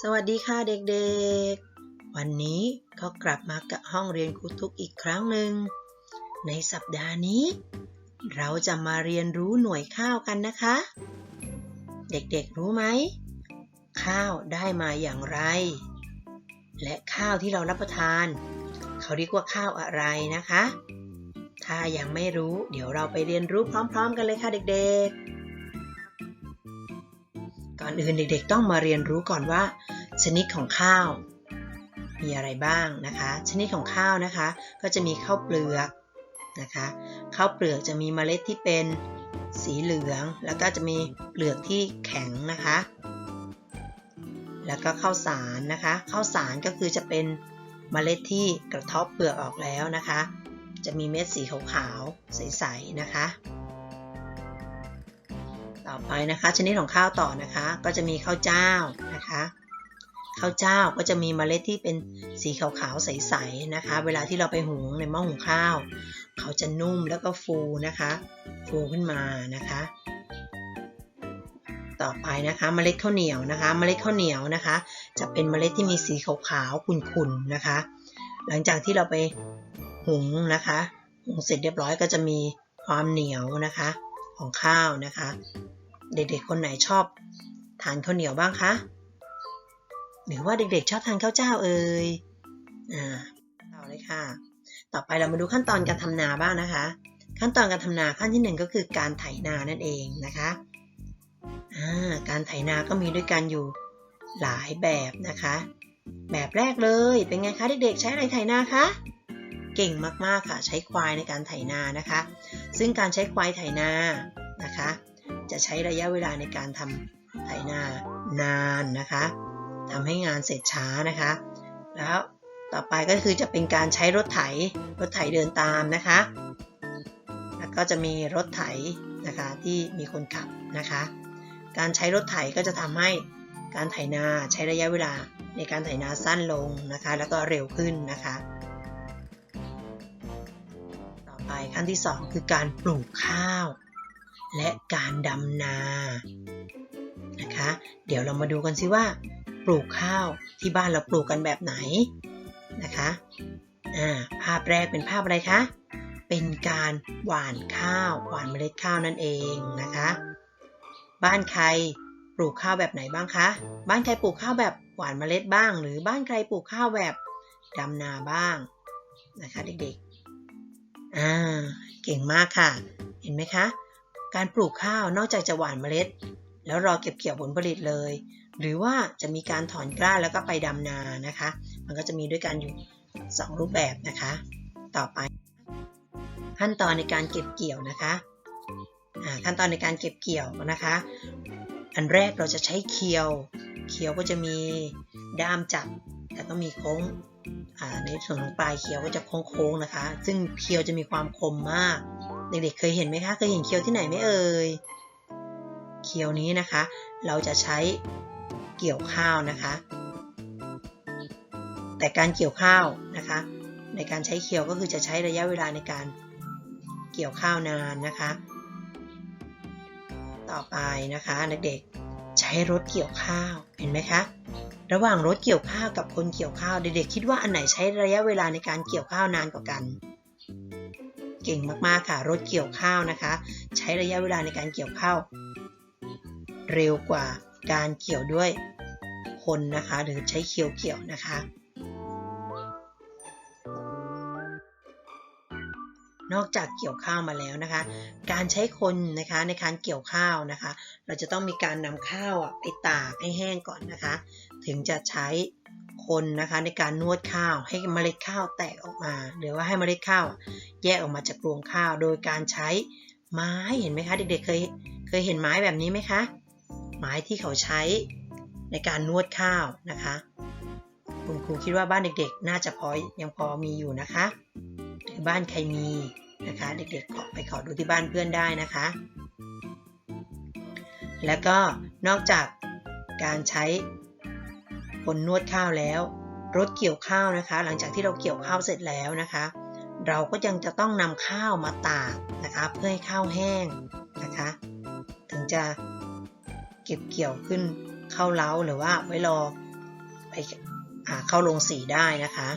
สวัสดีค่ะเด็กๆ วันนี้ก็กลับมากับห้องเรียนครูทุกอีกครั้งหนึ่ง ในสัปดาห์นี้ เราจะมาเรียนรู้หน่วยข้าวกันนะคะ เด็กๆรู้ไหม ข้าวได้มาอย่างไร และข้าวที่เรารับประทาน เขาเรียกว่าข้าวอะไรนะคะ ถ้ายังไม่รู้ เดี๋ยวเราไปเรียนรู้พร้อม ๆ กันเลยค่ะเด็กๆ ก่อนอื่นเด็กๆ ต้องมาเรียนรู้ก่อนว่า ชนิดของข้าว มีอะไรบ้างนะคะ ชนิดของข้าวนะคะ ก็จะมีข้าวเปลือกนะคะข้าวเปลือกจะมีเมล็ดที่เป็นสีเหลือง แล้วก็จะมีเปลือกที่แข็งนะคะ แล้วก็ข้าวสารนะคะข้าวสารก็คือจะเป็นเมล็ดที่กระทบเปลือกออกแล้วนะคะ จะมีเม็ดสีขาวๆใสๆนะคะ ไปนะคะ ชนิดของข้าวต่อนะคะ ก็จะมีข้าวเจ้านะคะข้าวเจ้าก็จะมีเมล็ดที่เป็นสีขาวๆใสๆนะคะ เวลาที่เราไปหุงในหม้อหุงข้าว เขาจะนุ่มแล้วก็ฟูนะคะ ฟูขึ้นมานะคะ ต่อไปนะคะเมล็ดข้าวเหนียวนะคะ เมล็ดข้าวเหนียวนะคะ จะเป็นเมล็ดที่มีสีขาวๆขุ่นๆนะคะ หลังจากที่เราไปหุงนะคะ หุงเสร็จเรียบร้อยก็จะมีความเหนียวนะคะของข้าวนะคะ เด็กๆ คนไหนชอบทานข้าวเหนียวบ้างคะ หรือว่าเด็กๆ ชอบทานข้าวเจ้าเอ่ยอ่าต่อเลยค่ะ ต่อไปเรามาดูขั้นตอนการทำนาบ้างนะคะ ขั้นตอนการทำนาขั้นที่หนึ่งก็คือการไถนานั่นเองนะคะอ่าการไถนาก็มีด้วยกันอยู่หลายแบบนะคะ แบบแรกเลยเป็นไงคะเด็กๆ ใช้อะไรไถนาคะเก่งมากๆค่ะใช้ควายในการไถนานะคะ ซึ่งการใช้ควายไถนานะคะ จะใช้ระยะเวลาในการทำไถนานานนะคะทำให้งานเสร็จช้านะคะ แล้วต่อไปก็คือจะเป็นการใช้รถไถรถไถเดินตามนะคะ แล้วก็จะมีรถไถนะคะที่มีคนขับนะคะ การใช้รถไถก็จะทำให้การไถนาใช้ระยะเวลาในการไถนาสั้นลงนะคะ แล้วก็เร็วขึ้นนะคะ ต่อไปขั้นที่สองคือการปลูกข้าว และการดำนานะคะ เดี๋ยวเรามาดูกันซิว่า ปลูกข้าวที่บ้านเราปลูกกันแบบไหนนะคะอ่าภาพแรกเป็นภาพอะไรคะเป็นการหว่านข้าวหว่านเมล็ดข้าวนั่นเองนะคะ บ้านใครปลูกข้าวแบบไหนบ้างคะบ้านใครปลูกข้าวแบบหว่านเมล็ดบ้าง หรือบ้านใครปลูกข้าวแบบดำนาบ้างนะคะเด็กๆอ่าเก่งมากค่ะ เห็นไหมคะ การปลูกข้าวนอกจากจะหว่านเมล็ด แล้วรอเก็บเกี่ยวผลผลิตเลย หรือว่าจะมีการถอนกล้าแล้วก็ไปดำนานะคะ มันก็จะมีด้วยกันอยู่ 2 รูปแบบนะคะ ต่อไป ขั้นตอนในการเก็บเกี่ยวนะคะขั้นตอนในการเก็บเกี่ยวนะคะ อันแรกเราจะใช้เคียว เคียวก็จะมีด้ามจับ แต่ก็มีโค้งในส่วนของปลายเคียวก็จะโค้งๆนะคะ ซึ่งเคียวจะมีความคมมาก เด็กๆเคยเห็นไหมคะ เคยเห็นเคียวที่ไหนไหมเอ่ย เคียวนี้นะคะ เราจะใช้เกี่ยวข้าวนะคะ แต่การเกี่ยวข้าวนะคะ ในการใช้เคียวก็คือจะใช้ระยะเวลาในการเกี่ยวข้าวนานนะคะ ต่อไปนะคะเด็กๆใช้รถเกี่ยวข้าวเห็นไหมคะ ระหว่างรถเกี่ยวข้าวกับคนเกี่ยวข้าวเด็กๆคิดว่าอันไหนใช้ระยะเวลาในการเกี่ยวข้าวนานกว่ากัน เก่งมากๆค่ะ รถเกี่ยวข้าวนะคะ ใช้ระยะเวลาในการเกี่ยวข้าวเร็วกว่าการเกี่ยวด้วยคนนะคะ หรือใช้เคียวเกี่ยวนะคะ นอกจากเกี่ยวข้าวมาแล้วนะคะ การใช้คนนะคะในการเกี่ยวข้าวนะคะ เราจะต้องมีการนำข้าวไปตากให้แห้งก่อนนะคะ ถึงจะใช้คนนะคะในการนวดข้าวให้เมล็ดข้าวแตกออกมา หรือว่าให้เมล็ดข้าวแยกออกมาจากรวงข้าว โดยการใช้ไม้เห็นไหมคะเด็กๆเคยเคยเห็นไม้แบบนี้ไหมคะ ไม้ที่เขาใช้ในการนวดข้าวนะคะคุณครูคิดว่าบ้านเด็กๆ น่าจะพอยังพอมีอยู่นะคะหรือบ้านใครมีนะคะ เด็กๆขอไปขอดูที่บ้านเพื่อนได้นะคะ แล้วก็นอกจากการใช้ คนนวดข้าวแล้วรถเกี่ยวข้าวนะคะ หลังจากที่เราเกี่ยวข้าวเสร็จแล้วนะคะ เราก็ยังจะต้องนำข้าวมาตากนะคะ เพื่อให้ข้าวแห้งนะคะ ถึงจะเก็บเกี่ยวขึ้นเข้าเล้าหรือว่าไว้รอไปอเข้าโรงสีได้นะคะ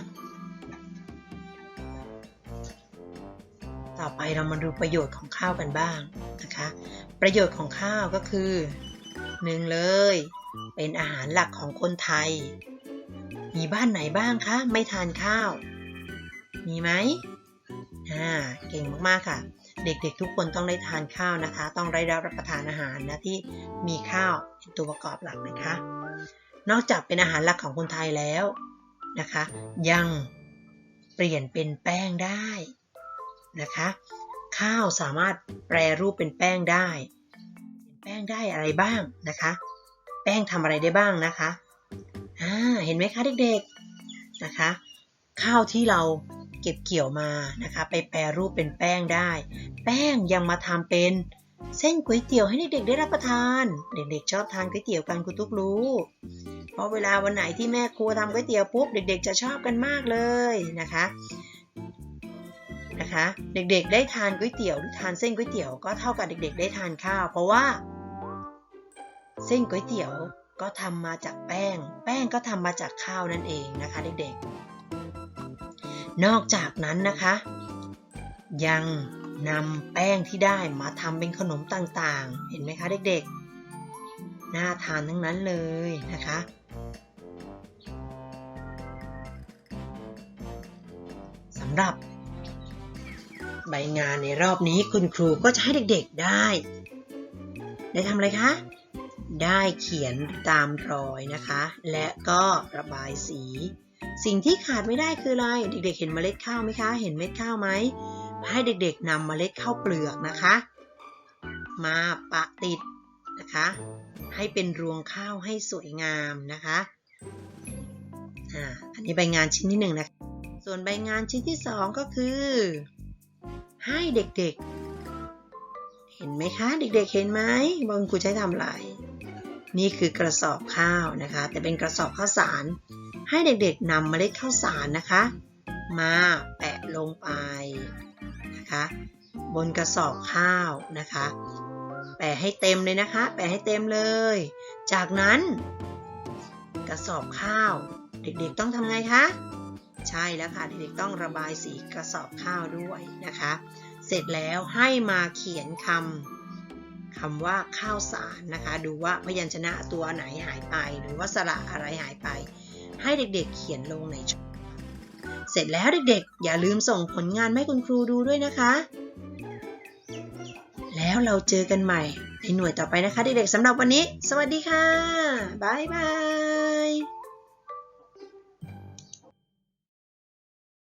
ต่อไปเรามาดูประโยชน์ของข้าวกันบ้างนะคะ ประโยชน์ของข้าวก็คือหนึ่งเลย เป็นอาหารหลักของคนไทย มีบ้านไหนบ้างคะ ไม่ทานข้าว มีไหมอ่าเก่งมากๆค่ะ เด็กๆทุกคนต้องได้ทานข้าวนะคะ ต้องได้รับประทานอาหารนะที่มีข้าวเป็นตัวประกอบหลักนะคะ นอกจากเป็นอาหารหลักของคนไทยแล้วนะคะ ยังเปลี่ยนเป็นแป้งได้นะคะ ข้าวสามารถแปรรูปเป็นแป้งได้ แป้งได้อะไรบ้างนะคะ ป้งทำอะไรได้บ้างนะคะอ่าเห็นไหมคะเด็กๆนะคะ ข้าวที่เราเก็บเกี่ยวมานะคะ ไปแปรรูปเป็นแป้งได้ แป้งยังมาทำเป็นเส้นก๋วยเตี๋ยวให้เด็กๆได้รับประทาน เด็กๆ ชอบทานก๋วยเตี๋ยวกันคุณทุกรู้ เพราะเวลาวันไหนที่แม่ครัวทำก๋วยเตี๋ยวปุ๊บเด็ก ๆ จะชอบกันมากเลยนะคะนะคะ เด็กๆ ได้ทานก๋วยเตี๋ยวหรือทานเส้นก๋วยเตี๋ยวก็เท่ากับเด็ก ๆ ได้ทานข้าว เพราะว่า เส้นก๋วยเตี๋ยวก็ทำมาจากแป้ง แป้งก็ทำมาจากข้าวนั่นเองนะคะเด็กๆ นอกจากนั้นนะคะ ยังนำแป้งที่ได้มาทำเป็นขนมต่างๆ เห็นไหมคะเด็กๆ น่าทานทั้งนั้นเลยนะคะ สำหรับ ใบงานในรอบนี้คุณครูก็จะให้เด็กๆได้ ได้ทำอะไรคะ ได้เขียนตามรอยนะคะ และก็ระบายสี สิ่งที่ขาดไม่ได้คืออะไรเด็กๆ เห็นเมล็ดข้าวไหมคะ เห็นเม็ดข้าวไหมให้เด็กๆนำเมล็ดข้าวเปลือกนะคะ มาปะติดนะคะ ให้เป็นรวงข้าวให้สวยงามนะคะอ่าอันนี้ใบงานชิ้นที่หนึ่งนะคะส่วนใบงานชิ้นที่สองก็คือ ให้เด็กๆ เห็นไหมคะ เด็กๆเห็นไหมบางครูใช้ทำอะไร นี่คือกระสอบข้าวนะคะ แต่เป็นกระสอบข้าวสาร ให้เด็กๆนำเมล็ดข้าวสารนะคะ มาแปะลงไปนะคะ บนกระสอบข้าวนะคะ แปะให้เต็มเลยนะคะ แปะให้เต็มเลย จากนั้น กระสอบข้าว เด็กๆต้องทำไงคะใช่แล้วค่ะเด็กๆต้องระบายสีกระสอบข้าวด้วยนะคะ เสร็จแล้วให้มาเขียนคำ คำว่าข้าวสารนะคะ ดูว่าพยัญชนะตัวไหนหายไป หรือว่าสระอะไรหายไป ให้เด็กๆเขียนลงในช่องเสร็จแล้วเด็กๆ อย่าลืมส่งผลงานให้คุณครูดูด้วยนะคะ แล้วเราเจอกันใหม่ในหน่วยต่อไปนะคะ เด็กๆสำหรับวันนี้ สวัสดีค่ะ บ๊ายบาย